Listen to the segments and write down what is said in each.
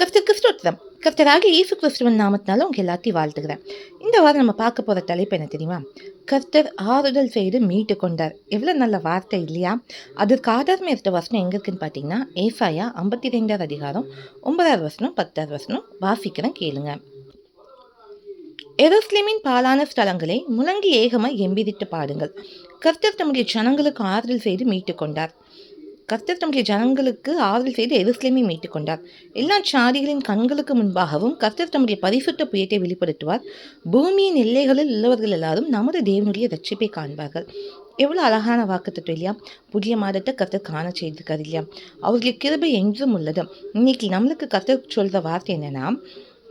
கர்த்தருக்கு ஸ்தோத்திரம் கர்த்தராக இயேசு கிறிஸ்துவன் நாமத்தினால உங்கள் எல்லாத்தையும் வாழ்த்துக்கிறேன் இந்த வாரம் நம்ம பார்க்க போகிற தலைப்பு என்ன தெரியுமா? கர்த்தர் ஆறுதல் செய்து மீட்டு கொண்டார். எவ்வளோ நல்ல வார்த்தை இல்லையா? அதற்கு ஆதாரம் எடுத்த வசனம் எங்கே இருக்குன்னு பார்த்தீங்கன்னா ஏசாயா ஐம்பத்தி ரெண்டாவது அதிகாரம் ஒன்பதாவது வசனம் பத்தாவது வசனம் வாசிக்கிறேன் கேளுங்க. எரோஸ்லிமின் பாலான ஸ்தலங்களை முழங்கி ஏகமாய் எம்பிதிட்டு பாடுங்கள். கர்த்தர் தம்முடைய ஜனங்களுக்கு ஆறுதல் செய்து மீட்டு கொண்டார். கர்த்தர் தம்முடைய ஜனங்களுக்கு ஆறுதல் செய்து எருசலேமை மீட்டுக் கொண்டார். எல்லா சாதிகளின் கண்களுக்கு முன்பாகவும் கர்த்தர் தம்முடைய பரிசுத்த புயத்தை வெளிப்படுத்துவார். பூமியின் எல்லைகளில் உள்ளவர்கள் எல்லாரும் நமது தேவனுடைய ரட்சிப்பை காண்பார்கள். எவ்வளோ அழகான வாக்குத்தத்துவம் இல்லையா? புதிய மாதத்தை கர்த்தர் காண செய்திருக்காரு இல்லையா? அவர்களுக்கு கிருபை என்றும் உள்ளது. இன்னைக்கு நம்மளுக்கு கர்த்தர் சொல்கிற வார்த்தை என்னென்னா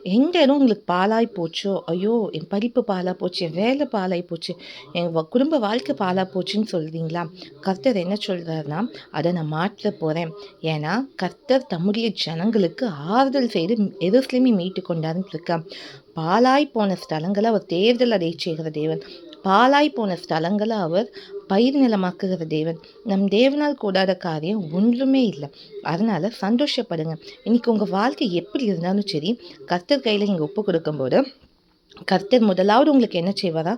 எங்கே இடம் உங்களுக்கு பாலாய் போச்சோ? ஐயோ என் படிப்பு பாலாக போச்சு என் வேலை பாலாய் போச்சு என் குடும்ப வாழ்க்கை பாலாக போச்சுன்னு சொல்கிறீங்களா கர்த்தர் என்ன சொல்கிறாருன்னா அதை நான் மாற்ற போகிறேன் ஏன்னா கர்த்தர் தம்முடைய ஜனங்களுக்கு ஆறுதல் செய்து எருசலேமை மீட்டு கொண்டாருன்னு இருக்கா. பாலாய் போன ஸ்தலங்களை அவர் தேர்தல் அதை செய்கிற தேவன். பாலாய் போன ஸ்தலங்களை அவர் பயிர் நிலமாக்குகிற தேவன். நம் தேவனால் கூடாத காரியம் ஒன்றுமே இல்லை. அதனால் சந்தோஷப்படுங்க. இன்றைக்கி உங்கள் வாழ்க்கை எப்படி இருந்தாலும் சரி கர்த்தர் கையில் நீங்கள் ஒப்பு கொடுக்கும்போது கர்த்தர் முதலாவது உங்களுக்கு என்ன செய்வாரா?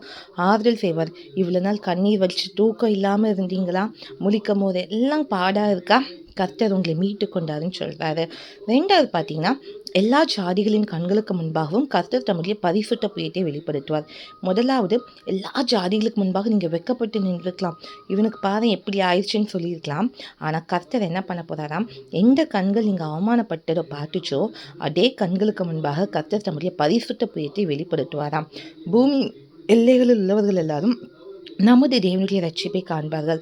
ஆறுதல் செய்வார். இவ்வளோ நாள் கண்ணீர் வலிச்சு தூக்கம் இல்லாமல் இருந்தீங்களா? முழிக்கும் போது எல்லாம் பாடாக இருக்கா? கர்த்தர் உங்களை மீட்டு கொண்டாருன்னு சொல்கிறாரு ரெண்டாவது பார்த்தீங்கன்னா எல்லா ஜாதிகளின் கண்களுக்கு முன்பாகவும் கர்த்தர் தம்முடைய பரிசுத்த புயத்தை வெளிப்படுத்துவார். முதலாவது எல்லா ஜாதிகளுக்கு முன்பாக நீங்கள் வெக்கப்பட்டு நின்றுருக்கலாம். இவனுக்கு பாரு எப்படி ஆயிடுச்சுன்னு சொல்லியிருக்கலாம். ஆனால் கர்த்தர் என்ன பண்ண போகிறாராம் எந்த கண்கள் நீங்கள் அவமானப்பட்டதோ பார்த்துச்சோ அதே கண்களுக்கு முன்பாக கர்த்தர் தம்முடைய பரிசுத்த புயத்தை வெளிப்படுத்துவாராம். பூமி எல்லைகளில் உள்ளவர்கள் எல்லாரும் நமது தேவனுடைய ரட்சிப்பை காண்பார்கள்.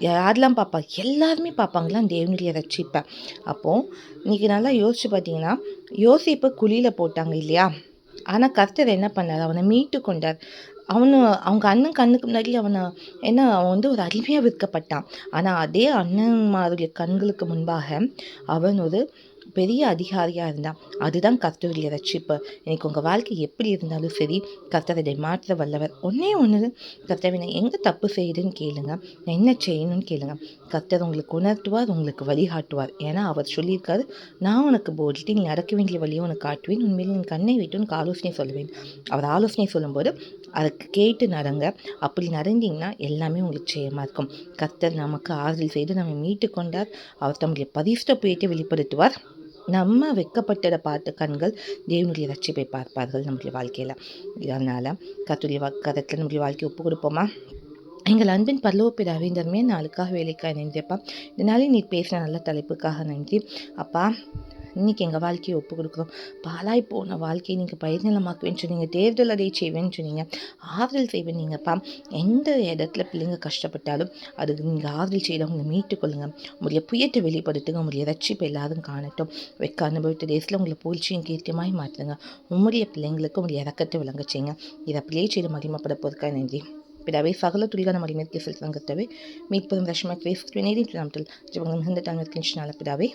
யாரெல்லாம் பார்ப்பா? எல்லாருமே பார்ப்பாங்களாம் தேவனுடைய ரட்சிப்பை. அப்போது இன்றைக்கி நல்லா யோசித்து பார்த்தீங்கன்னா யோசிப்பை குழியில் போட்டாங்க இல்லையா? ஆனால் கர்த்தர் என்ன பண்ணார்? அவனை மீட்டு கொண்டார். அவனு அவங்க அண்ணன் கண்ணுக்கு முன்னாடி அவனை என்ன அவன் வந்து ஒரு அருமையாக விற்கப்பட்டான். ஆனால் அதே அண்ணன்மாருடைய கண்களுக்கு முன்பாக அவன் ஒரு பெரிய அதிகாரியாக இருந்தால் அதுதான் கர்த்தருடைய ரட்சிப்பு. எனக்கு உங்கள் வாழ்க்கை எப்படி இருந்தாலும் சரி கர்த்தர் மாற்ற வல்லவர். ஒன்றே ஒன்று கர்த்தரை நான் எங்கே தப்பு செய்யுதுன்னு கேளுங்க. நான் என்ன செய்யணும்னு கேளுங்க. கர்த்தர் உங்களுக்கு உணர்த்துவார் உங்களுக்கு வழிகாட்டுவார். ஏன்னா அவர் சொல்லியிருக்காரு நான் உனக்கு போதிட்டு நீ நடக்க வேண்டிய வழியை உனக்கு காட்டுவேன். உண்மையில் என் கண்ணை விட்டு உனக்கு ஆலோசனை சொல்லுவேன். அவர் ஆலோசனை சொல்லும்போது அதுக்கு கேட்டு நடங்க. அப்படி நடந்தீங்கன்னா எல்லாமே உங்களுக்கு ஜெயமாக இருக்கும். கர்த்தர் நமக்கு ஆறுதல் செய்து நம்மை மீட்டு கொண்டார். அவர் தம்முடைய பரிசுத்த போயிட்டு வெளிப்படுத்துவார். நம்ம வெட்கப்பட்டதை பார்த்த கண்கள் தேவனுடைய ரட்சிப்பை பார்ப்பார்கள் நம்முடைய வாழ்க்கையில். அதனால் கத்துடைய கதத்தில் நம்முடைய வாழ்க்கையை ஒப்பு கொடுப்போமா? எங்கள் அன்பின் பல்லவ பிதாவே இந்த நாளுக்காக வேலைக்காக நன்றிப்பா இதனாலே நீ பேசின நல்ல தலைப்புக்காக நன்றி. அப்பா இன்னைக்கு எங்கள் வாழ்க்கையை ஒப்பு கொடுக்குறோம். பாலாய் போன வாழ்க்கையை நீங்கள் பயிர் நிலமாக்குவேன்னு சொன்னீங்க. தேர்தல் அதை செய்வேன்னு சொன்னீங்க. ஆறுதல் செய்வேன் நீங்கப்பா. எந்த இடத்துல பிள்ளைங்க கஷ்டப்பட்டாலும் அதுக்கு நீங்கள் ஆறுதல் செய்து அவங்களை மீட்டுக்கொள்ளுங்க உங்களுடைய புயத்தை வெளிப்படுத்துங்க. உங்களுடைய ரட்சிப்பை எல்லாரும் காணட்டும். வெக்க அனுபவித்த தேசத்தில் உங்களை பூழ்ச்சியும் கீர்த்தியமாய் மாற்றுங்க. உங்களுடைய பிள்ளைங்களுக்கு உங்களுடைய இறக்கத்தை விளங்க செய்யுங்க. இதை அப்படியே செய்து மகிமைப்பட போதுக்காக நன்றி. பிதாவே சகல துளிகான மடிமைக்கு செலுத்தங்கத்தவே மீட்பதும் ரஷ்மா கிறிஸ்துவ நீதி நாமத்தில் ஜீவங்கள் மிகுந்த தன்மைக்கின்றனால பிதாவே.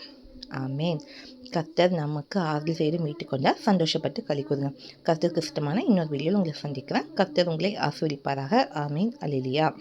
ஆமேன். கர்த்தர் நமக்கு ஆறுதல் செய்து மீட்டுக்கொண்டால் சந்தோஷப்பட்டு கலி கூறுங்க கர்த்தருக்கு இஷ்டமான இன்னொரு வீடியோவில் உங்களை சந்திக்கிறேன். கர்த்தர் உங்களை ஆஸ்வதிப்பாராக ஆமீன். அலிலியா